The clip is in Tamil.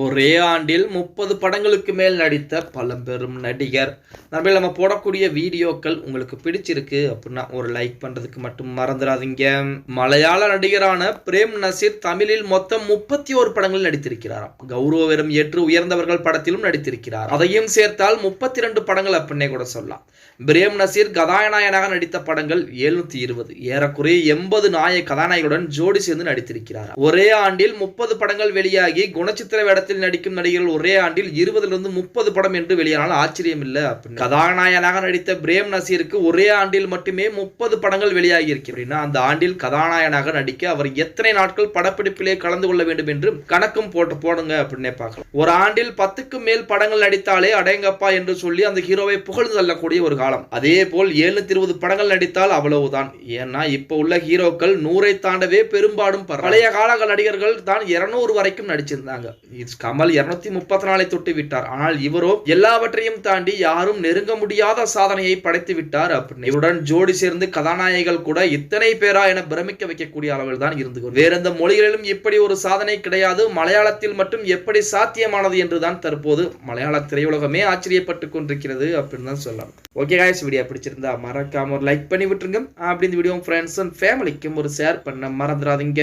ஒரே ஆண்டில் முப்பது படங்களுக்கு மேல் நடித்த பழம்பெரும் நடிகர். நம்ம நம்ம போடக்கூடிய வீடியோக்கள் உங்களுக்கு பிடிச்சிருக்கு அப்படின்னா ஒரு லைக் பண்ணுறதுக்கு மட்டும் மறந்துடாதீங்க. மலையாள நடிகரான பிரேம் நசீர் தமிழில் மொத்தம் முப்பத்தி ஒரு படங்கள் நடித்திருக்கிறாராம். கௌரவ ஏற்று உயர்ந்தவர்கள் படத்திலும் நடித்திருக்கிறார். அதையும் சேர்த்தால் முப்பத்தி ரெண்டு படங்கள் அப்படின்னே கூட சொல்லலாம். பிரேம் நசீர் கதாநாயகனாக நடித்த படங்கள் எழுநூத்தி இருபது. ஏறக்குறைய எண்பது நாய கதாநாயகனுடன் ஜோடி சேர்ந்து நடித்திருக்கிறார் ஒரே ஆண்டில் முப்பது படங்கள் வெளியாகி குணச்சித்திர வேடத்தில் நடிக்கும் நடிகர்கள் ஒரே ஆண்டில் இருபதிலிருந்து முப்பது படம் என்று வெளியானால் ஆச்சரியம் இல்லை அப்படின்னு கதாநாயகனாக நடித்த பிரேம் நசீருக்கு ஒரே ஆண்டில் மட்டுமே முப்பது படங்கள் வெளியாகி இருக்கிறது அந்த ஆண்டில் கதாநாயகனாக நடிக்க அவர் எத்தனை நாட்கள் படப்பிடிப்பிலே கலந்து கொள்ள வேண்டும் என்று கணக்கும் போட்டு போடுங்க அப்படின்னே பார்க்கலாம். ஒரு ஆண்டில் பத்துக்கும் மேல் படங்கள் நடித்தாலே அடையங்கப்பா என்று சொல்லி அந்த ஹீரோவை புகழ்ந்து தள்ளக்கூடிய ஒரு காலம். அதே போல் எழுநூத்தி இருபது படங்கள் நடித்தால் அவ்வளவுதான். ஏன்னா இப்ப உள்ள ஹீரோக்கள் நூறை தாண்டவே பெரும்பாடும் பழைய கால நடிகர்கள் தான் இருநூறு வரைக்கும் நடிச்சிருந்தாங்க. கமல் இருநூத்தி முப்பத்தி நாலை தொட்டு விட்டார் ஆனால் இவரோ எல்லாவற்றையும் தாண்டி யாரும் நெருங்க முடியாத சாதனையை படைத்து விட்டார் அப்படின்னு. இவருடன் ஜோடி சேர்ந்து கதாநாயகிகள் கூட இத்தனை பேரா என பிரமிக்க வைக்கக்கூடிய அளவில் தான் இருந்து வேற எந்த மொழிகளிலும் இப்படி ஒரு சாதனை கிடையாது. மலையாளத்தில் மட்டும் எப்படி சாத்தியமானது என்றுதான் தற்போது மலையாள திரையுலகமே ஆச்சரியப்பட்டு கொண்டிருக்கிறது அப்படின்னு தான் சொல்லலாம். ஓகே காய்ஸ் வீடியோ பிடிச்சிருந்தா மறக்காம ஒரு லைக் பண்ணி விட்டுருங்க. அப்படி இந்த வீடியோ ஃப்ரெண்ட்ஸ் அண்ட் ஃபேமிலிக்கும் ஒரு ஷேர் பண்ண மறந்துடாதீங்க